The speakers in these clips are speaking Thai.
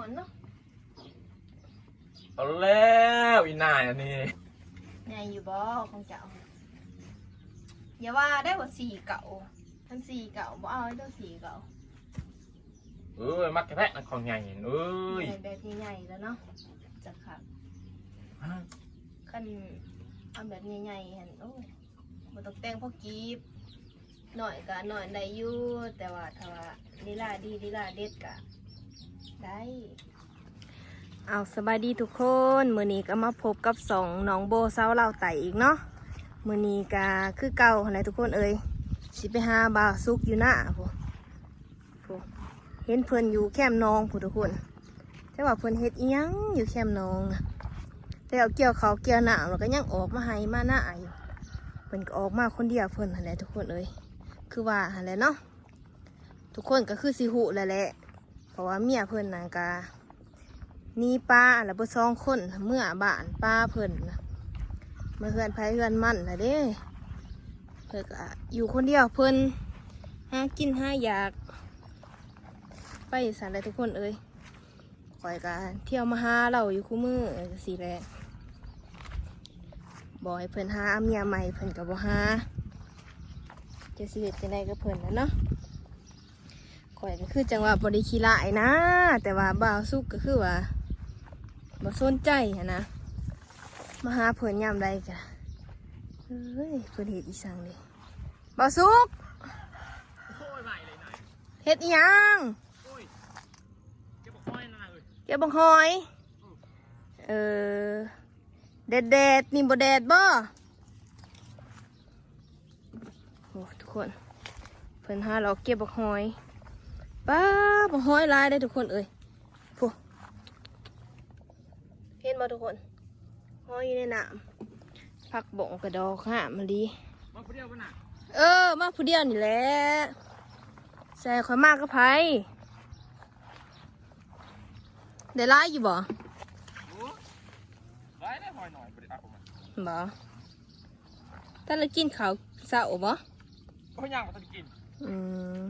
อนเนาะเอาแล้วอีนายอันนี้ใหญ่อยู่บ่ของเจ้าอย่าว่าได้ว่าสีเก่าทันสีเก่าบ่เอาไอ้ตัวสีเก่าเอ้ยมักกระแทกมันของใหญ่เอ้ยใหญ่แบบใหญ่ๆแล้วเนาะจะขาดคันเอาแบบใหญ่ๆเห็นโอ้ยบ่ต้องแต่งพอกีบหน่อยก็หน่อยได้อยู่แต่ว่าถ้าว่าลีลาดีลีลาเด็ดก็ ได้เอาสบายดีทุกคนมือนี้ก็มาพบกับสองน้องโบเซาเล่าไต่อีกเนาะมือนี้ก็คือเก่าอะไรทุกคนเอ่ยสิไปหาบาซุกอยู่หน้าผู้ผู้เห็นเพิ่นอยู่แคมนองผู้ทุกคนแต่ว่าเพิ่นเฮ็ดอิหยังอยู่แคมนองนะแล้วเกี่ยวเขาเกี่ยวหนาแล้วก็ยังออกมาให้มาหน้าอยู่เพิ่นก็ออกมาคนเดียวเพิ่นอะไรทุกคนเอ่ยคือว่าอะไรเนาะทุกคนก็คือสิหุแล้วแหละ ราะว่าเมียเพิ่นน่ะก็นี่ป้าแล้วบอสองคนเมื่อบ้านป้าเพิ่นนะมาเฮือนไผเฮือนมันละเด้เพิ่นก็อยู่คนเดียวเพิ่นหากินหาอยาก ไปสารได้ทุกคนเอ้ยคอยกันเที่ยวมาหาเราอยู่คู่มือสีแหละบอกให้เพิ่นหาเมียใหม่เพิ่นกับบ่หาจะสิเฮ็ดจังไดกับเพิ่นนะเนาะ ข่อยก็คือจังว่าบริคีลายนะ แต่ว่าบ่าวสุกก็คือว่าบ่สนใจนะมาหาเพิ่นยามใดกะเฮ้ยเพิ่นเฮ็ดอีสังเลยบ่าวสุกโอ้ยใหม่เลยนายเฮ็ดอีหยังเก็บบอกห้อยนายเลยเก็บบังหอย เออแดดแดดนี่บ่แดดบ่โอ้ทุกคน เพิ่นหาเราเก็บบักหอย ป้าบักหอยหลายได้อทุกคนเอ้ยพวกเห็นบ่ทุกคนหอยอยู่ในน้ำผักบ่งกระดอกห้ามมะลีมาคนเดียวปะน่ะเออ มาผู้เดียวนี่แหละใส่ข่อยมากก็ไผได้หลายอยู่บ่โอ้ได้ได้หอยหน่อยบริอาผมบ่ถ้าเรากินข้าวเช้าบ่โอ้ยย่างมาต้องกิน อืม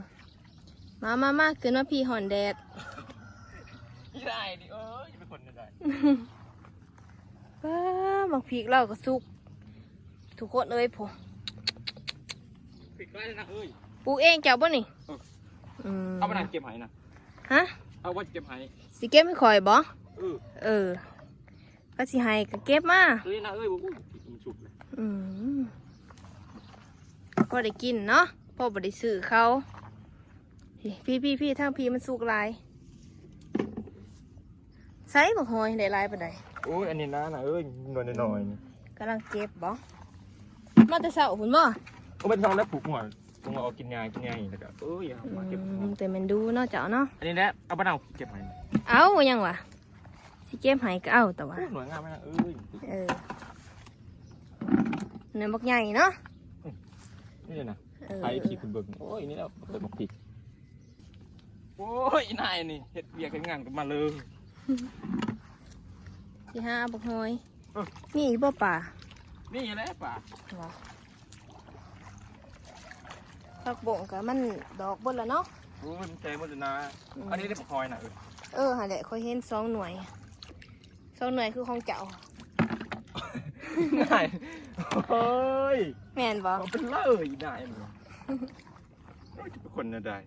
มามามาเกินมาพี่หอนแดดนี่ได้ดิเอ้ยอย่าเป็นคนได้ว้าบักพริกเราก็สุก ทุกคนเอ้ยผมปิดไว้เลยนะเอ้ยปลูกเองเจ้าบ่นี่เอออืมเอาไปนั่งเก็บหอยนะฮะเอาไว่าเก็บหอยสิเก็บไม่ค่อยบ่เออเออก็สิให้ก็เก็บมาเอ้ยนะเอ้ยบุ้ยมันฉุกเลยอืมพอได้กินเนาะพอบ่ได้ซื้อเขา พี่พี่พี่ทางพี่มันสุกหลายใส่บักหอยได้หลายปานใดโอ้ยอันนี้นะนะเอ้ยหน่อยหน่อยกำลังเก็บบ่มาแต่เช้าพุ่นบ่โอ้เป็นทองแล้วปลูกหัวปลูกหัวเอากินยากินยาอย่างนี้แล้วก็เอ้ยเอามาเก็บอืมแต่มันดูเนาะเจ้าเนาะอันนี้แหละเอาไปนั่งเก็บหอยเอายังวะสิเก็บให้ก็เอาแต่ว่าโอ้ยหน่วยงามไหมนะเอ้ยเออเนื้อบักใหญ่เนาะนี่เลยนะเออไอ้ผีคุณเบิ่งโอ้ยนี่แล้วเปิดบอกผิด โอ้ยนายนี่เฮ็ดเบียกเฮ็ดงานกันมาเลย สิห้าบักหอยเออมีอีกบ่ป่านี่แหละป่าวะผักบ่งกับมันดอกเบดแล้วเนาะ โอ้ยมันใจหมดเลยนะอันนี้ได้ปลาคอยนะเออเออหาแหละคอยเห็นสองหน่วยสองหน่วยคือของเจ้า นายโอ้ยแม่นบ่เอาเป็นเลยนายมึงโอ้ยจะเป็นคนนะได้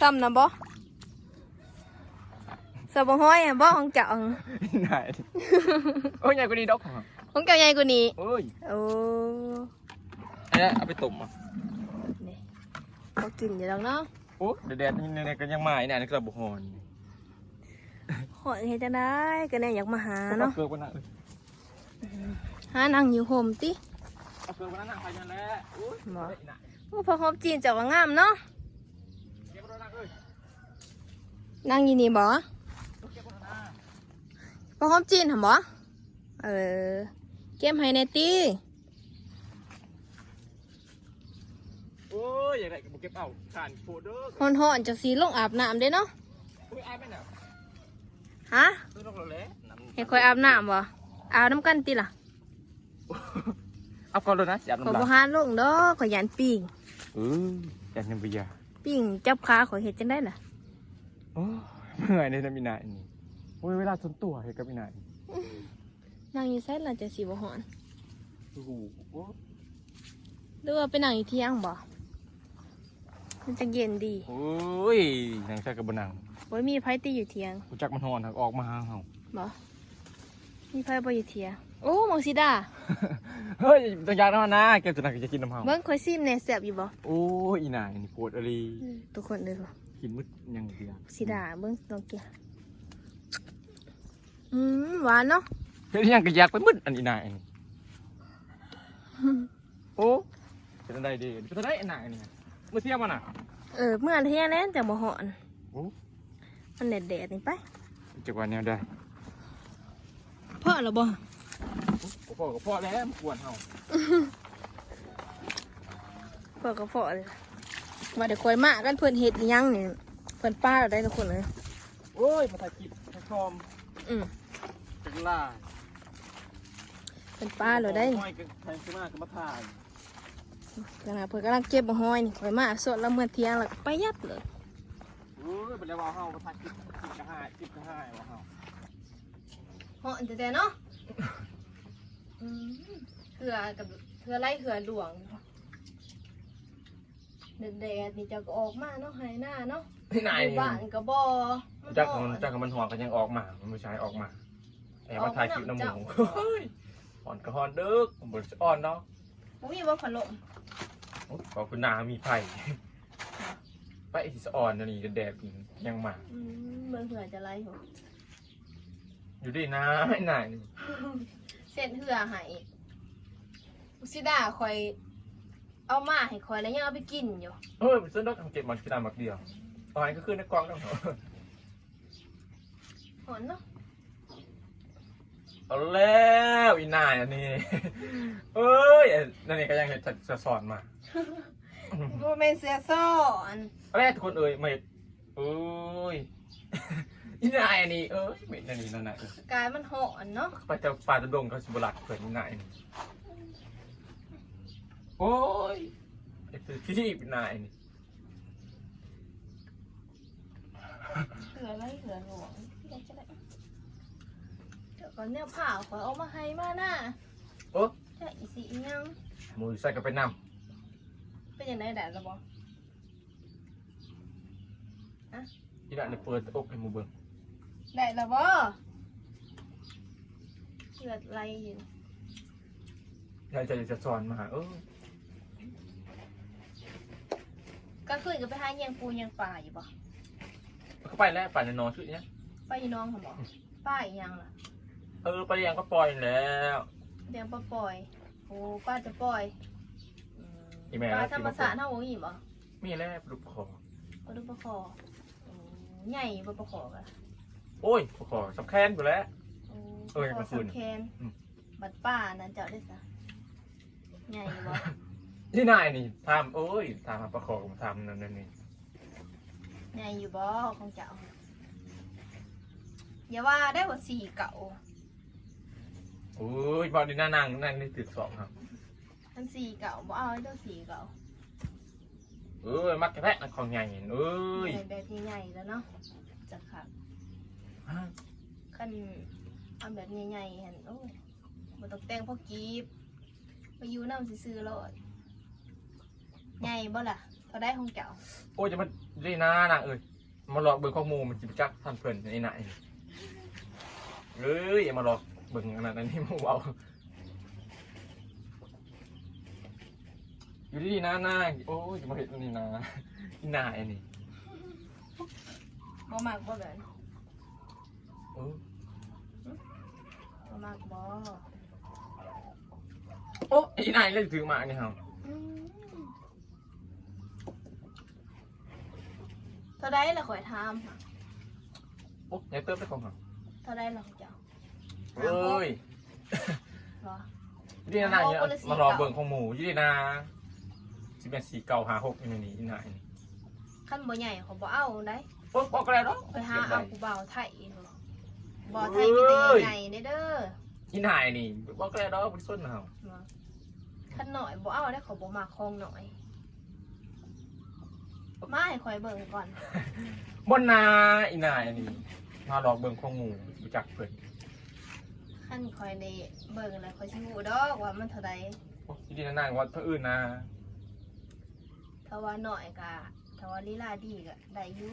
ซ้ำนะบ่สบหอยอะบ่ของเจ้านายโอ้ยใหญ่กว่านี้ดอกของเจ้าใหญ่กว่านี้โอ้ยโอ้อันนี้เอาไปต้มอะนี่เขากินอยู่แล้วเนาะโอ้เด็ดๆนี่เนี่ยก็ยังมาอีกนะนี่ก็บุหอนขอเฮ็ดจังได้ก็แน่อยากมาหาเนาะเกลือกันนะเอ้ยหานั่งอยู่โฮมติเอาเกลือกันนะไปยันแล้วโอ้ยบ่เด็ดนะโอ้พอหอมจีนเจ้าก็งามเนาะ เก็บรถนะเอ้ย นั่งอยู่นี่บ่เก็บรถนะพอหอมจีนหั่นบ่เออ เก็บให้แน่ติโอ้ยอย่างไรก็บ่เก็บเอาขานโฟเดอร์ฮ้อนๆจังสีลงอาบน้ำเด้เนาะโอ้ยอายไปไหนฮะซื้อลงเราแล้วน้ำให้คอยอาบน้ำบ่อาบน้ำกันติล่ะเอาก่อนเลยนะจับขอยน้ำบ่ลายหาลงดอกขอยยันปิ่งเออจับน้ำเบียร์ปิ่งจับขาขอยเฮ็ดจังได้ล่ะ โอ้ยเมื่อยเลยนะมีนายนี่โอ้ยเวลาส่วนตัวเฮ็ดกับมีนายนางอยู่ไสหลังจากสีบ่หอนโอ้โหโอ้หรือว่าไปนั่งอยู่เที่ยงบ่มันจะเย็นดีโอ้ยนางใส่กับบนังบ่มีไผตีอยู่เที่ยงกูจักมันหอนหักออกมาหาเฮาบ่มีไผบ่อยู่เที่ยงโอ้มังสิดาเฮ้ยต้องอยากน้ำมันนะแกจะนักจะกินน้ำเฮาเบิ่งข่อยซิมแหน่แซ่บอยู่บ่โอ้ยอีนายนี่ปวดอะไรทุกคนเลยบ่ กินมึดยังเดียวสิดาเบิ่งลองกินอืมหวานเนาะเฮ็ดยังก็อยากไปมึดอันอีนายนี่โอ้เป็นอะไรดีเป็นอะไรอีนายนี่มื้อเที่ยงมันน่ะเออเมื่อเที่ยงแล้วแต่บ่หอนโอ้มันแดดๆนี่ไปจักว่าแนวได้พ่อแล้วบ่โอ้พ่อก็พ่อแล้วมันกวนเฮาพ่อก็พ่อเลย มาเดี๋ยวคอยมากันเพิ่นเฮ็ดอิหยังนี่เพิ่นป้าเราได้ทุกคนเลยโอ้ยมาถ่ายคลิปถ่ายชมอืมจังล่าเพิ่นป้าเราได้ห้อยกันใครขึ้นมาก็มาถ่ายขณะเพิ่นกำลังเก็บบ่ห้อยนี่คอยมาสดแล้วเมื่อเที่ยงแล้วก็ไปยับเลยโอ้ยเป็นแล้วว่าเฮามาถ่ายคลิปคลิปก็ให้คลิปก็ให้ว่าเฮาเหาะแต่เนาะอืมเถื่อกับเถื่อไล่เถื่อหลวง แดดๆนี่จะก็ออกมาเนาะหายหน้าเนาะที่ไหนอยู่บ้านก็บ่จักมันจักมันหอนก็ยังออกมา มันไม่ใช่ออกมาแอบมาถ่ายคลิปน้ำหมูเฮ้ยหอนก็หอนเด้อผมบ่ได้อ่อนเนาะบ่มีบ่พัดลมโอ้ยขอบคุณนามีไผ่ไปอีสอ่อนนะนี่แดดๆยังมาอืมเบิ่งเถื่อจะไล่หัวอยู่ดีนะไอ้นายนี่เส้นเถื่อให้อุสิดาคอย เอามาให้คอยแล้วยังเอาไปกินอยู่เฮ้ยมันซื้อดอกเก็บมันกินตามมักเดียวตอนนี้ก็ขึ้นในกล้องแล้วหอนเนาะเอาแล้วอีนายอันนี้ เอ้ยนั่นนี่ก็ยังเห็นจะสอนมาบ่แม่นเสือซ้อนแรกทุกคนเอ่ยไม่เอ้ยอีนายอันนี้เอ้ยไม่นั่นนี่นั่นน่ะเออกายมันหอนเนาะไปแต่ป่าตะดงเขาสิบหลักเผื่ออีนายนี่โอ้ยไอ้คือที่อีนายนี่เถื่อไรเถื่อหลวงเดี๋ยวจะได้เดี๋ยวก่อนเนี่ยผ่าขอยเอามาให้มาน่ะโอ้จะอีสิอีหยังมือใส่กับไปนเป็นยังไงแดดละบ่ำอีนายนี่เปิดอกให้หมูเบิ่งแดดละบ่เลือดไหลอยู่ ยายจะจะสอนมาหาเออ ก็คืนก็ไปหาเยียงปูเยียงป่าอยู่บ่เขาไปแล้วป่านนอนชุดเนี้ยไปอีน้องเขาบ่ป้าอีหยังล่ะเออไปเรียงก็ปล่อยแล้วเดี๋ยวป้าปล่อยโอ้ป้าจะปล่อยอืมอีแม่ปลาธรรมศาสตร์เท่าอีบ่มีแล้วปลุกคอปลาดุกปลาคอโอ้ใหญ่บ่ปลาคอกะโอ้ยปลุกคอสำคัญไปแล้วโอ้เออปยังลามาคฟื้อนสำแคนอืมบัดป้านั้นเจ้าได้ซะใหญ่บ่ ที่นายนี่ทำโอ้ยทำปลาคอมาทำนั่นนั่นนี่ใหญ่อยู่บ่ของเจ้าอย่าว่าได้ว่าสีเก่าโอ้ยบอลดีหน้านางนั่งในตึกสองครับมันสีเก่าบ่เอาเด้อสีเก่าเอ้ยมักกระแทกของใหญ่เอ้ยใหญ่แบบใหญ่ๆแล้วเนาะจะขาดคันเอาแบบใหญ่ๆหั่นโอ้ยบ่ต้องแต่งพอกีบไปอยู่นำซื่อๆแล้วใหญ่ บ่ล่ะเท่าได้ของเจ้าโอ้ยจะมาดีหน้านางเอ้ยมาหลอกเบิ่งข้อมูลมันจิบจักท่านเพื่อนไอ้นายเอ้ยอย่ามาหลอกเบิ่งอันนั้นอันนี้มึงเอาอยู่ดีๆนะนางโอ้ยจะมาเห็นอันนี่นะอีนายอันนี้บ่มักบ่แบบเออบ่มักบ่โอ้อีนายเลยถือมาเนี่ยครับ อืมเท่าได้ล่ะข่อยถามโอ้ยายเติมได้ของเขาเท่าได้ล่ะของเจ้าเอ้ยเหรอ ยี่ดีนะเนี่ยเอาคนละสีมารอเก่าเบิ่งของหมูยี่ดีนะสิเป็นสีเก่าหาหกอยู่ในนี้อีนายนี่คันบ่ใหญ่เขาบ่เอาได้โอ้บอกอะไรเนาะไปหาเอากูบ่าวไทยเหรอบ่าวไทยมีแต่ใหญ่ๆเด้อเด้ออีนายนี่บอกอะไรเนาะบริสุทธิ์เนาะเหรอคันหน่อยบ่เอาได้เขาบ่มักคองหน่อยโมาให้คอยเบิ่งก่อนบนนาอีนายอันนี้มาหลอกเบิ่งของหมูรู้จักเพิ่นขั้นคอยในเบิ่งแล้วคอยสิฮู้ดอกว่ามันเท่าใดโอ้ยดีนะนางว่าเพื่ออื่นนะถ้าว่าน้อยก็ถ้าว่าลีลาดีก็ได้อยู่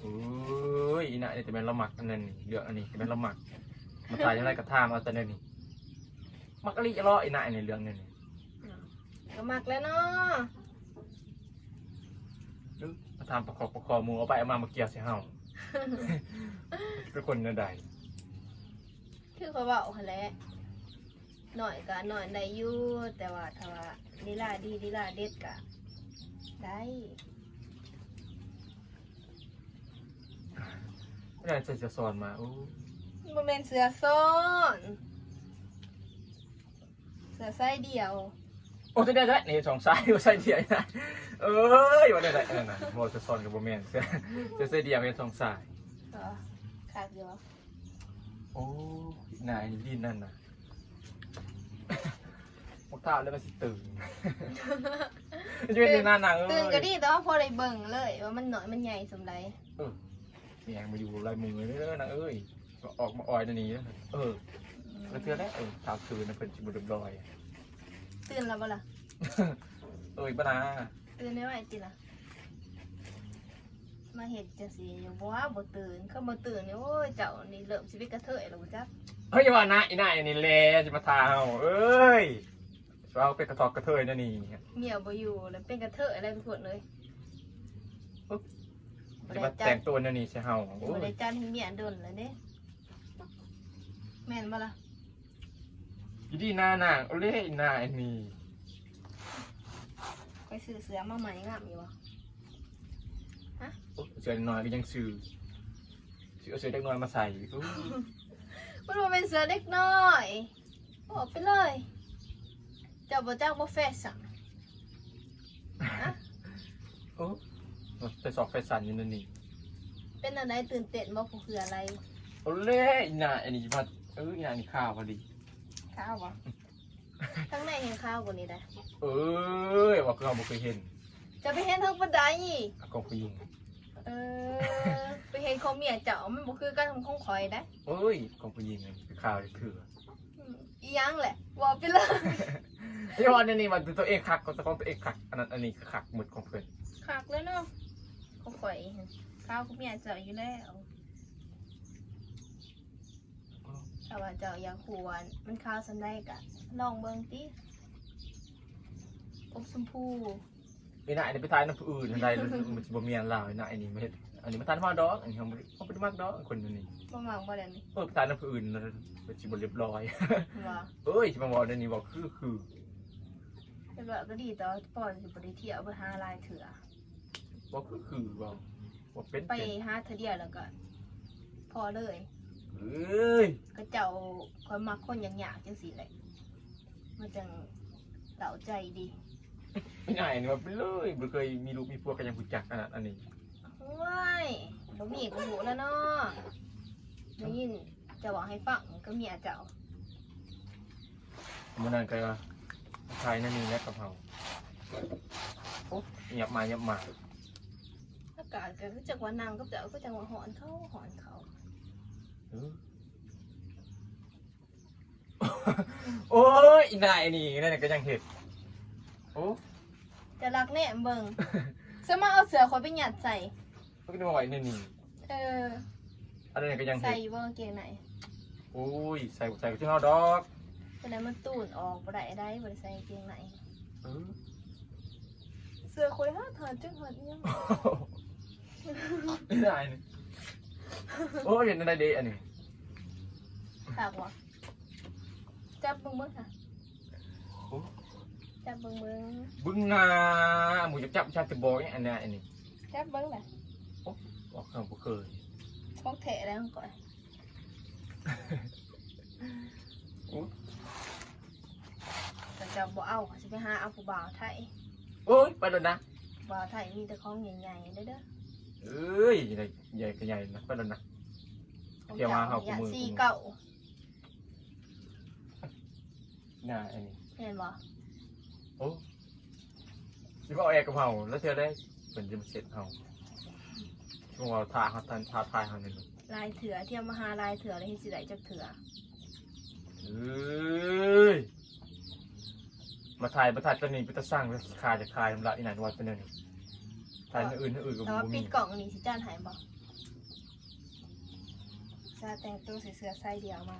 เอ้ยอีนายจะเป็นละหมักอันนั้นนี่เดือกอันนี้จะเป็นละหมักมาถ่ายยังไงกับทามเอาแต่เนี่ยนี่มักอะไรจะรออีนายในเรื่องเนี่ยนี่ก็มักแล้วเนาะ เอ้ยมาทำประคอบประคอหมูเอาไปเอามามาเกี่ยวใส่เฮาเป็นคนเนื้อใดคือเขาเว้าหั่นแหละน้อยก็น้อยได้อยู่แต่ว่าถ้าว่าลีลาดีลีลาเด็ดก็ได้ไม่ได้ใส่เสื้อซอนมาโอ้บ่แม่นเสือซ้อน เสือไส้เดียว โอ้จะได้ได้นี่สองสายว่าใส่เดียวนะเอ้ยว่าได้ได้เออนะโมเสื้อซอนกับโบแมนเสื้อเสื้อเสื้อเดียวเป็นสองสายเหรอขาดเดียวโอ้ยนายนี่ดินนั่นนะพวกข้าวแล้วก็สิตื่นจะเป็นหน้าหนังเอ้ตื่นก็ยดีแต่ว่าพอได้เบิ่งเลยว่ามันน้อยมันใหญ่สำไรเสียงมาอยู่ลายมือเลยเด้อนะเอ้ยก็ออกมาอ่อยเดี๋ยวนี้นะเออแล้วเทื่อแล้วเออข่าวคืนนะเพิ่นจิบเรียบร้อย ตื่นแล้วบ่ล่ะเอ้ยป้านาตื่นได้ไหมจิล่ะ มาเห็ดจังสีอยู่บ่ว่าบ่ตื่นเขาบ่ตื่นนี่โอ้ยเจ้านี่เริ่มสิเป็นกระเทยแล้วบ่จ๊ะเฮ้ยอย่าว่านะอีนายอันนี้แลจะมาทาเอาเอ้ยเราเป็นกระทอกกระเทยนะนี่เมียบ่อยู่แล้วเป็นกระเทยอะไรไปหมดเลยบ่จะได้มาจัแต่ดงตัวนะนี่ใช่เฮาโอ้บ่ได้ยจัดให้เมียดนแล้วเด้แม่นบ่ล่ะ อยู่ดีหน้าหนังเอาเล่อีนายอันนี้ไปซื้อเสือมาใหม่งามอยู่บ่โอ้ยเสือน้อยก็ยังซื้อซื้อเอาเสือเด็กน้อยมาใส่อู้มันบ่เป็นเสือเด็กน้อยบอกไปเลย เจ้าบ่จักบ่แฟชั่นโอ้ไปสอบไฟสันอยู่นั่นนี่เป็นอะไรตื่นเต้นบ่ผู้คืออะไรเอาเล่อีนายอันนี้มาเอออีนายนี่ข้าวพอดี ข้าวบ่ทั้งในเห็นข้าวกว่านี้ได้ เอ้ยว่าเราบ่เคยเห็นจะไปเห็นทั้งบันไดอากองผู้หญิงเออ ไปเห็นของเมียเจ้ามันบ่คือกันของของข่อยได้เอ้ยกองผู้หญิงอันนี้คือข้าวเลยคืออืมอีหยังแหละบอกไปเลยยี่ห้อนี้นี่มันตัวเองคักก็จะของตัวเองคักอันนั้นอันนี้คือคักหมดของเพื่อนคักแล้วเนาะของข่อยข้าวของเมียเจ้าอยู่แล้วถ้าว่าเจ้าอยากฮู้ว่ามันข้าวสันได้กะลองเบิ่งติอบชมพูอีนายอันนี้ไปทายน้ำผู้อื่นทันใดมันจะบ่มีอันลาวอีนายอันนี้ไม่เฮ็ดอันนี้มาทานมาดอกอันนี้เขาบ่เขาบ่ได้มักดอกคนนี้บ่มักบ่ได้นี่เออไปทายน้ำผู้อื่นมันจะบ่เรียบร้อยว่าเอ้ยจะมาบอกเดี๋ยวนี้บอกคือคือแต่ว่าก็ดีแต่ว่าปอนสิบ่ได้เที่ยวไปหาหลายเถื่อบอกคือคือบอกบอกเป็นไปเป็นหาเทื่อเดียวแล้วก็พอเลย เอ้ยก็เจ้าคอยมักคนอย่างหยากจังสิแหละมันจังเต่าใจดีอีนายนี่ว่าไปเลยบ่เคยมีลูกมีพวกกันยังรู้จักขนาดอันนี้ว้ายบ่มีก็หูแล้วเนาะได้ยินจะบอกให้ฟังก็เมียเจ้ามันนั่นก็ทายนั่นนี่แหละกับเฮาโอ้เงียบมาเงียบมาอากาศก็คือจังว่านางกับเจ้าก็จังว่าหอนเขาหอนเขาเออ โอ้ยอีนายนี่นั่นนะก็ยังเห็ดโอ้จะรักแน่เบิ่งสมาเอาเสือคอยไปหยัดใส่ ก็นึกว่าไว้นี่นี่เออ อันนั้นก็ยังใส่เห็ดอยู่บ่กางเกงไหนโอ้ยใส่ใส่ก็ชื่อเฮาดอกแสดงมันตูนออกบ่ได้ได้บ่ได้ใส่กางเกงไหน เออเสือคอยหาทานจังหอดอิหยังอีนายนี่โอ้ยเห็นอะไรเดะอันนี้ ตากวะจับเบิ่งเบิ่งค่ะโอ้จับเบิ่งเบิ่งบึ้งนาหมูจับจับชาติบอกอันนี้อันนี้จับเบิ่งแหละบอกเขาบ่เคยของแถแล้วก่อนแต่จะบ่เอาค่ะสิไป หาเอาผู้บ่าวไทยโอ้ยไปแล้วนะบ่าวไทยมีแต่ของใหญ่ๆเด้อเด้อเอ้ยใหญ่ใหญ่ก็ใหญ่นะไปแล้วนะของเดี๋ยวมาเจ้าเอาอยากคู่มือซีเก่าหน้าอันนี้เห็นบ่โอ้สิบ่เอาแอร์กับเฮาแล้วเธอได้เป็นจะมาเสร็จเฮาช่วงเราทาเขาทันทาทายเขาเนี่ยลายเถื่อเที่ยวมาหาลายเถื่อเลยเห็นสิได้จักเถื่อเอ้ยมาถ่ายมาถ่ายตัวนี้ไปตะสร้างไปคายจะคายทำละอีไหนวัดเป็นนี่ถ่ายอันอื่นอันอื่นก็แต่บ่ว่ามีปิดกล่องอันนี้สิจ้านหายบ่ซาแต่งตัวใส่เสื้อไส้เดียวมา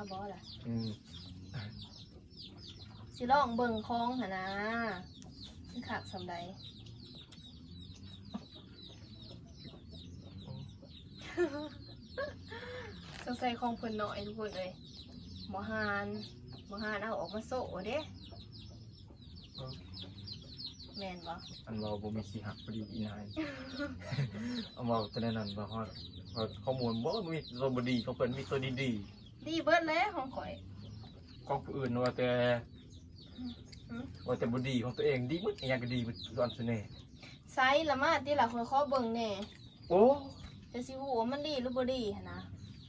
เอาบ่ล่ะอืมสิลองเบิ่งคลองหนนะมันขากสำใดสงสัยของเพิ่นหน่อยทุกคนเลยหมอฮานหมอฮานเอาออกมาโซ่เด้แม่นบ่อันเราบ่มีสีหักพอดีอีนายเอามาแต่แนั้นบ่ฮอดฮอดข้อมูลบ่มีตัวบ่ดีของเพิ่นมีตัวดี ดีเบิดเลยของข่อยๆของผู้อื่นว่าแต่อืม ว่าแต่บ่ดีของตัวเองดีหมดอีหยังก็ดีหมดส่วนซุแน่ไซส์ละมาที่ละข่อยขอเบิ่งแหน่โอ้จะสิฮู้ว่ามันดีหรือบ่ดีหั้นนะ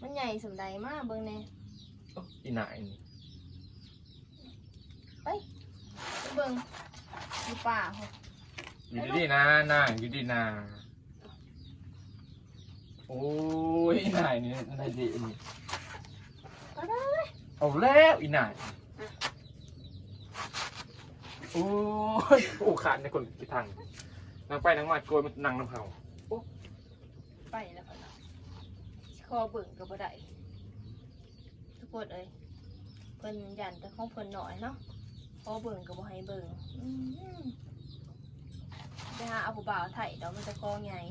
มันใหญ่สำใดมาเบิ่งแหน่อีนายนี่ไปเบิ่งอยู่ป่าพุ่นอยู่ดีๆนะนางอยู่ดีนะโอ้ยอีนายนี่นายดีนี่ ไปไปไปเอาแล้วอีนายโอ้ยโอ้ขาดในคนที่ทางนางไปนางมาโกยมันนางน้ำเผาไปแล้วพุ่นนะขอเบิ่งก็บ่ได้ทุกคนเอ้ยเพิ่นยันแต่ของเพิ่นหน้อยเนาะขอเบิ่งก็บ่ให้เบิ่งไปหาเอาผู้บ่าวไทยเดี๋ยวมันจะคอใหญ่